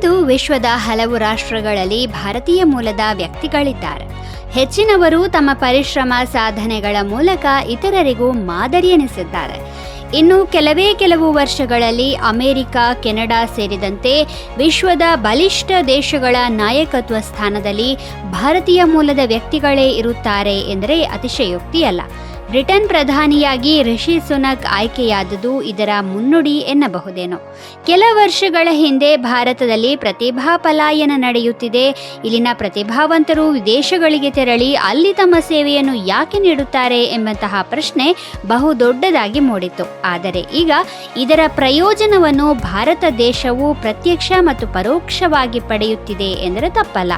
ವಿಶ್ವದ ಹಲವು ರಾಷ್ಟ್ರಗಳಲ್ಲಿ ಭಾರತೀಯ ಮೂಲದ ವ್ಯಕ್ತಿಗಳಿದ್ದಾರೆ. ಹೆಚ್ಚಿನವರು ತಮ್ಮ ಪರಿಶ್ರಮ ಸಾಧನೆಗಳ ಮೂಲಕ ಇತರರಿಗೂ ಮಾದರಿಯೆನಿಸಿದ್ದಾರೆ ಇನ್ನು ಕೆಲವೇ ಕೆಲವು ವರ್ಷಗಳಲ್ಲಿ ಅಮೆರಿಕ, ಕೆನಡಾ ಸೇರಿದಂತೆ ವಿಶ್ವದ ಬಲಿಷ್ಠ ದೇಶಗಳ ನಾಯಕತ್ವ ಸ್ಥಾನದಲ್ಲಿ ಭಾರತೀಯ ಮೂಲದ ವ್ಯಕ್ತಿಗಳೇ ಇರುತ್ತಾರೆ ಎಂದರೆ ಅತಿಶಯೋಕ್ತಿಯಲ್ಲ ಬ್ರಿಟನ್ ಪ್ರಧಾನಿಯಾಗಿ ರಿಷಿ ಸುನಕ್ ಆಯ್ಕೆಯಾದುದು ಇದರ ಮುನ್ನುಡಿ ಎನ್ನಬಹುದೇನೋ. ಕೆಲ ವರ್ಷಗಳ ಹಿಂದೆ ಭಾರತದಲ್ಲಿ ಪ್ರತಿಭಾ ಪಲಾಯನ ನಡೆಯುತ್ತಿದೆ. ಇಲ್ಲಿನ ಪ್ರತಿಭಾವಂತರು ವಿದೇಶಗಳಿಗೆ ತೆರಳಿ ಅಲ್ಲಿ ತಮ್ಮ ಸೇವೆಯನ್ನು ಯಾಕೆ ನೀಡುತ್ತಾರೆ ಎಂಬಂತಹ ಪ್ರಶ್ನೆ ಬಹುದೊಡ್ಡದಾಗಿ ಮೂಡಿತು ಆದರೆ ಈಗ ಇದರ ಪ್ರಯೋಜನವನ್ನು ಭಾರತ ದೇಶವು ಪ್ರತ್ಯಕ್ಷ ಮತ್ತು ಪರೋಕ್ಷವಾಗಿ ಪಡೆಯುತ್ತಿದೆ ಎಂದರೆ ತಪ್ಪಲ್ಲ.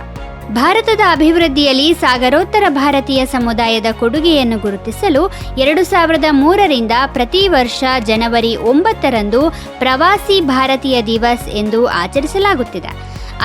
ಭಾರತದ ಅಭಿವೃದ್ಧಿಯಲ್ಲಿ ಸಾಗರೋತ್ತರ ಭಾರತೀಯ ಸಮುದಾಯದ ಕೊಡುಗೆಯನ್ನು ಗುರುತಿಸಲು ಎರಡು ಸಾವಿರದ ಮೂರರಿಂದ ಪ್ರತಿ ವರ್ಷ ಜನವರಿ ಒಂಬತ್ತರಂದು ಪ್ರವಾಸಿ ಭಾರತೀಯ ದಿವಸ್ ಎಂದು ಆಚರಿಸಲಾಗುತ್ತಿದೆ.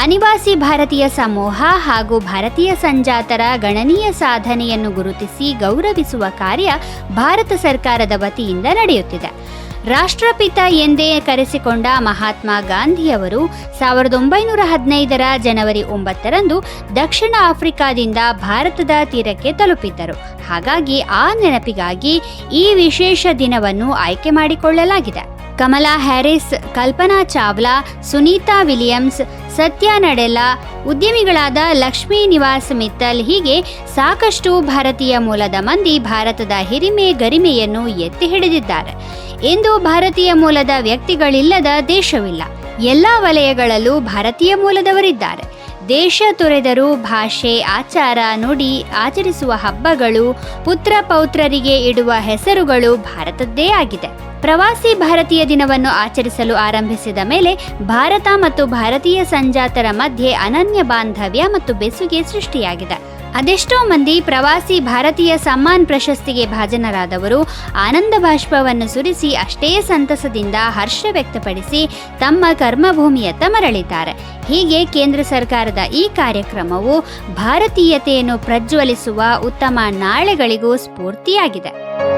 ಅನಿವಾಸಿ ಭಾರತೀಯ ಸಮೂಹ ಹಾಗೂ ಭಾರತೀಯ ಸಂಜಾತರ ಗಣನೀಯ ಸಾಧನೆಯನ್ನು ಗುರುತಿಸಿ ಗೌರವಿಸುವ ಕಾರ್ಯ ಭಾರತ ಸರ್ಕಾರದ ವತಿಯಿಂದ ನಡೆಯುತ್ತಿದೆ. ರಾಷ್ಟ್ರಪಿತ ಎಂದೇ ಕರೆಸಿಕೊಂಡ ಮಹಾತ್ಮ ಗಾಂಧಿಯವರು ಸಾವಿರದ ಒಂಬೈನೂರ ಹದಿನೈದರ ಜನವರಿ ಒಂಬತ್ತರಂದು ದಕ್ಷಿಣ ಆಫ್ರಿಕಾದಿಂದ ಭಾರತದ ತೀರಕ್ಕೆ ತಲುಪಿದ್ದರು. ಹಾಗಾಗಿ ಆ ನೆನಪಿಗಾಗಿ ಈ ವಿಶೇಷ ದಿನವನ್ನು ಆಯ್ಕೆ ಮಾಡಿಕೊಳ್ಳಲಾಗಿದೆ. ಕಮಲಾ ಹ್ಯಾರಿಸ್, ಕಲ್ಪನಾ ಚಾವ್ಲಾ, ಸುನೀತಾ ವಿಲಿಯಮ್ಸ್, ಸತ್ಯ ನಡೆಲಾ ಉದ್ಯಮಿಗಳಾದ ಲಕ್ಷ್ಮೀ ನಿವಾಸ್ ಮಿತ್ತಲ್ ಹೀಗೆ ಸಾಕಷ್ಟು ಭಾರತೀಯ ಮೂಲದ ಮಂದಿ ಭಾರತದ ಹಿರಿಮೆ ಗರಿಮೆಯನ್ನು ಎತ್ತಿ ಹಿಡಿದಿದ್ದಾರೆ. ಇಂದು ಭಾರತೀಯ ಮೂಲದ ವ್ಯಕ್ತಿಗಳಿಲ್ಲದ ದೇಶವಿಲ್ಲ. ಎಲ್ಲ ವಲಯಗಳಲ್ಲೂ ಭಾರತೀಯ ಮೂಲದವರಿದ್ದಾರೆ. ದೇಶ ತೊರೆದರೂ ಭಾಷೆ, ಆಚಾರ, ನುಡಿ, ಆಚರಿಸುವ ಹಬ್ಬಗಳು, ಪುತ್ರ ಪೌತ್ರರಿಗೆ ಇಡುವ ಹೆಸರುಗಳು ಭಾರತದ್ದೇ ಆಗಿದೆ. ಪ್ರವಾಸಿ ಭಾರತೀಯ ದಿನವನ್ನು ಆಚರಿಸಲು ಆರಂಭಿಸಿದ ಮೇಲೆ ಭಾರತ ಮತ್ತು ಭಾರತೀಯ ಸಂಜಾತರ ಮಧ್ಯೆ ಅನನ್ಯ ಬಾಂಧವ್ಯ ಮತ್ತು ಬೆಸುಗೆ ಸೃಷ್ಟಿಯಾಗಿದೆ. ಅದೆಷ್ಟೋ ಮಂದಿ ಪ್ರವಾಸಿ ಭಾರತೀಯ ಸಮ್ಮಾನ್ ಪ್ರಶಸ್ತಿಗೆ ಭಾಜನರಾದವರು ಆನಂದ ಬಾಷ್ಪವನ್ನು ಸುರಿಸಿ ಅಷ್ಟೇ ಸಂತಸದಿಂದ ಹರ್ಷ ವ್ಯಕ್ತಪಡಿಸಿ ತಮ್ಮ ಕರ್ಮಭೂಮಿಯತ್ತ ಮರಳಿದ್ದಾರೆ. ಹೀಗೆ ಕೇಂದ್ರ ಸರ್ಕಾರದ ಈ ಕಾರ್ಯಕ್ರಮವು ಭಾರತೀಯತೆಯನ್ನು ಪ್ರಜ್ವಲಿಸುವ ಉತ್ತಮ ನಾಳೆಗಳಿಗೂ ಸ್ಫೂರ್ತಿಯಾಗಿದೆ.